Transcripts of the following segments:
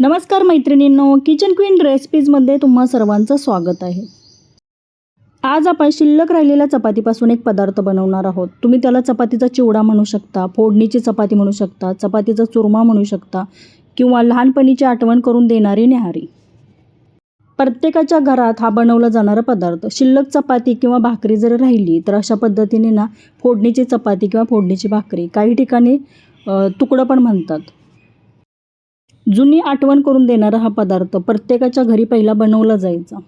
नमस्कार मैत्रिणींनो kitchen queen रेसिपीजमध्ये तुम्हा सर्वांचं स्वागत आहे. आज आपण शिल्लक राहिलेल्या चपातीपासून एक पदार्थ बनवणार आहोत. तुम्ही त्याला चपातीचा चिवडा म्हणू शकता फोडणीची चपाती म्हणू शकता चपातीचा चुरमा म्हणू शकता किंवा लहानपणीची आठवण करून देणारी न्याहारी. प्रत्येकाच्या घरात हा बनवला जाणारा पदार्थ शिल्लक चपाती किंवा भाकरी जर राहिली तर अशा पद्धतीने ना फोडणीची चपाती किंवा फोडणीची भाकरी काही ठिकाणी तुकडं पण म्हणतात. जुनी आठवण करून देणारा हा पदार्थ प्रत्येकाच्या घरी पहिला बनवला जायचा.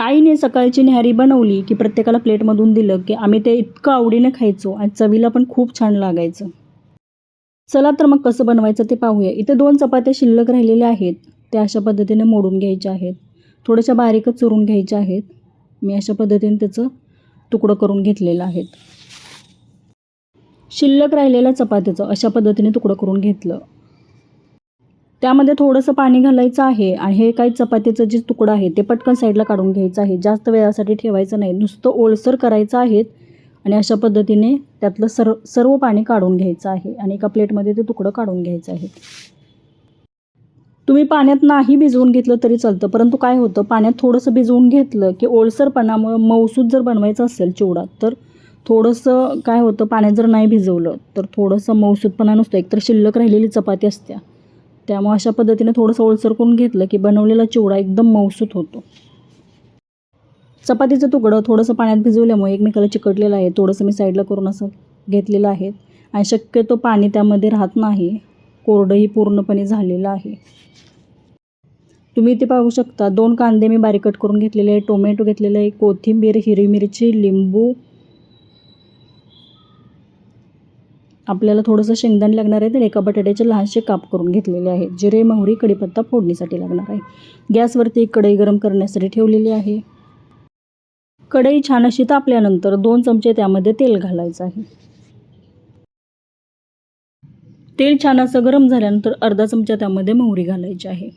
आईने सकाळची न्याहारी बनवली की प्रत्येकाला प्लेटमधून दिलं की आम्ही ते इतकं आवडीने खायचो आणि चवीला पण खूप छान लागायचं. चला तर मग कसं बनवायचं ते पाहूया. इथे दोन चपात्या शिल्लक राहिलेल्या आहेत. त्या अशा पद्धतीने मोडून घ्यायच्या आहेत. थोड्याशा बारीकच चुरून घ्यायच्या आहेत. मी अशा पद्धतीने त्याचं तुकडं करून घेतलेलं आहेत. शिल्लक राहिलेल्या चपात्याचं अशा पद्धतीने तुकडं करून घेतलं. त्यामध्ये थोडंसं पाणी घालायचं आहे आणि हे काही चपातीचं जे तुकडं आहे ते पटकन साईडला काढून घ्यायचं आहे. जास्त वेळासाठी ठेवायचं नाही. नुसतं ओलसर करायचं आहे आणि अशा पद्धतीने त्यातलं सर्व सर्व पाणी काढून घ्यायचं आहे आणि एका प्लेटमध्ये ते तुकडं काढून घ्यायचं आहे. तुम्ही पाण्यात नाही भिजवून घेतलं तरी चालतं परंतु काय होतं? पाण्यात थोडंसं भिजवून घेतलं की ओलसरपणामुळं मऊसूद जर बनवायचं असेल चिवडा तर थोडंसं काय होतं? पाण्यात जर नाही भिजवलं तर थोडंसं मऊसूदपणा नसतो. एकतर शिल्लक राहिलेली चपाती असत्या. त्यामुळे अशा पद्धतीने थोडंसं ओलसर करून घेतलं की बनवलेला चिवडा एकदम मऊसूत होतो. चपातीचं तुकडं थोडंसं पाण्यात भिजवल्यामुळे एकमेकाला चिकटलेलं आहे. थोडंसं मी साईडला करून असं घेतलेलं आहे. आणि शक्यतो पाणी त्यामध्ये राहत नाही. कोरडंही पूर्णपणे झालेलं आहे. तुम्ही इथे पाहू शकता दोन कांदे मी बारीक कट करून घेतलेले आहे. टोमॅटो घेतलेलं आहे. कोथिंबीर हिरवी मिरची लिंबू आपल्याला थोडंसं शेंगदाणे लागणार आहे तर एका बटाट्याचे लहानसे काप करून घेतलेले आहेत. जिरे मोहरी कडीपत्ता फोडणीसाठी लागणार आहे. गॅसवरती एक कढई गरम करण्यासाठी ठेवलेली आहे. कढई छान अशी तापल्यानंतर दोन चमचे त्यामध्ये तेल घालायचं आहे. तेल छान असं गरम झाल्यानंतर अर्धा चमचा त्यामध्ये मोहरी घालायची आहे.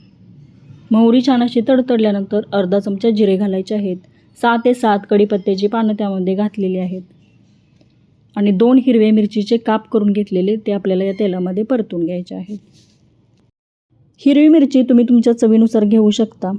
मोहरी छान अशी तडतडल्यानंतर अर्धा चमचा जिरे घालायचे आहेत. सहा ते सात कढीपत्त्याची पानं त्यामध्ये घातलेली आहेत. आणि दोन हिरव्या मिरचीचे काप करून घेतलेले ते आपल्याला या तेलामध्ये परतून घ्यायचे आहेत हिरवी मिरची तुम्ही तुमच्या चवीनुसार घेऊ शकता.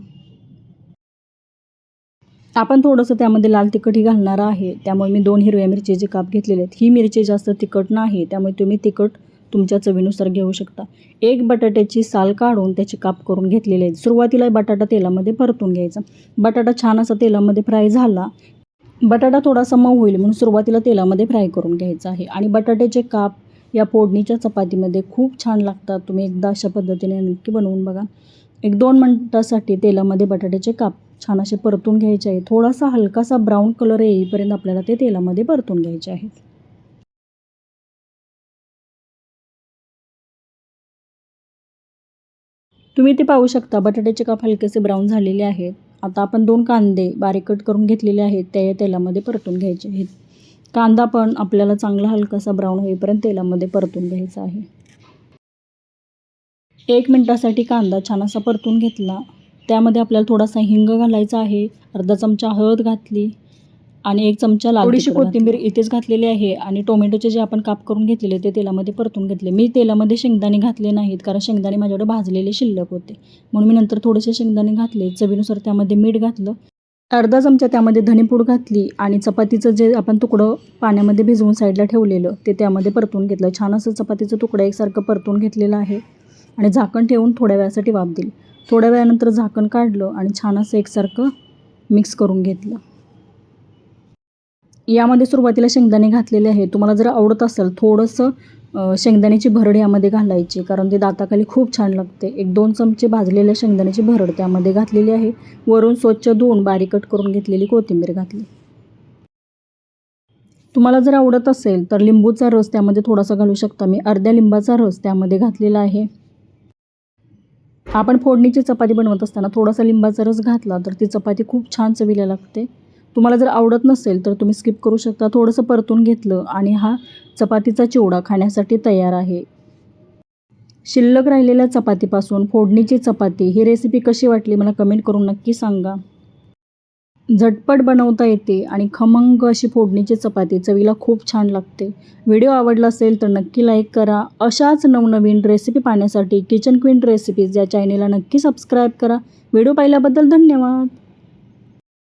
आपण थोडंसं त्यामध्ये लाल तिखटही घालणार आहे. त्यामुळे मी दोन हिरव्या मिरचीचे काप घेतलेले आहेत. ही मिरची जास्त तिखट नाही त्यामुळे तुम्ही तिखट तुमच्या चवीनुसार घेऊ शकता. एक बटाट्याची साल काढून त्याचे काप करून घेतलेले आहेत. सुरुवातीला बटाटा तेलामध्ये परतून घ्यायचा. बटाटा छान असा तेलामध्ये फ्राय झाला बटाटा थोडासा मऊ होईल म्हणून सुरुवातीला तेलामध्ये फ्राय करून घ्यायचा आहे. आणि बटाट्याचे काप या फोडणीच्या चपातीमध्ये खूप छान लागतात. तुम्ही एकदा अशा पद्धतीने नक्की बनवून बघा. एक दोन मिनटासाठी तेलामध्ये बटाट्याचे काप छान असे परतून घ्यायचे आहे थोडासा हलकासा ब्राऊन कलर येईपर्यंत आपल्याला ते तेलामध्ये परतून घ्यायचे आहेत. तुम्ही ते पाहू शकता. बटाट्याचे काप हलकेसे ब्राऊन झालेले आहेत. आता आपण दोन कांदे बारीक कट करून घेतलेले आहेत त्या या तेलामध्ये परतून घ्यायचे आहेत. कांदा पण आपल्याला चांगला हलकासा ब्राऊन होईपर्यंत तेलामध्ये परतून घ्यायचा आहे. एक मिनटासाठी कांदा छान असा परतून घेतला. त्यामध्ये आपल्याला थोडासा हिंग घालायचा आहे अर्धा चमचा हळद घातली. आणि एक चमचा लाल थोडीशी कोथिंबीर इथेच घातलेली आहे आणि टोमॅटोचे जे आपण काप करून घेतलेले ते तेलामध्ये परतून घेतले. मी तेलामध्ये शेंगदाणे घातले नाहीत कारण शेंगदाणे माझ्याकडे भाजलेले शिल्लक होते. म्हणून मी नंतर थोडेसे शेंगदाणे घातले चवीनुसार त्यामध्ये मीठ घातलं अर्धा चमचा त्यामध्ये धनेपूड घातली आणि चपातीचं जे आपण तुकडं पाण्यामध्ये भिजवून साईडला ठेवलेलं ते त्यामध्ये परतून घेतलं. छान असं चपातीचं तुकडं एकसारखं परतून घेतलेलं आहे आणि झाकण ठेवून थोड्या वेळासाठी वाफ दिली. थोड्या वेळानंतर झाकण काढलं आणि छान असं एकसारखं मिक्स करून घेतलं. यामध्ये सुरुवातीला शेंगदाणे घातलेले आहे तुम्हाला जर आवडत असेल थोडंसं शेंगदाण्याची भरड यामध्ये घालायची कारण ते दाताखाली खूप छान लागते. एक दोन चमचे भाजलेल्या शेंगदाण्याची भरड त्यामध्ये घातलेली आहे. वरून स्वच्छ धुवून बारीक कट करून घेतलेली कोथिंबीर घातली. तुम्हाला जर आवडत असेल तर लिंबूचा रस त्यामध्ये थोडासा घालू शकता. मी अर्ध्या लिंबाचा रस त्यामध्ये घातलेला आहे. आपण फोडणीची चपाती बनवत असताना थोडासा लिंबाचा रस घातला तर ती चपाती खूप छान चवीला लागते. तुम्हाला जर आवडत नसेल तर तुम्ही स्किप करू शकता. थोडंसं परतून घेतलं आणि हा चपातीचा चिवडा खाण्यासाठी तयार आहे. शिल्लक राहिलेल्या चपातीपासून फोडणीची चपाती ही रेसिपी कशी वाटली मला कमेंट करून नक्की सांगा. झटपट बनवता येते आणि खमंग अशी फोडणीची चपाती चवीला खूप छान लागते. व्हिडिओ आवडला असेल तर नक्की लाईक करा. अशाच नवनवीन रेसिपी पाहण्यासाठी किचन क्वीन रेसिपीज या चॅनेलला नक्की सबस्क्राईब करा. व्हिडिओ पाहिल्याबद्दल धन्यवाद.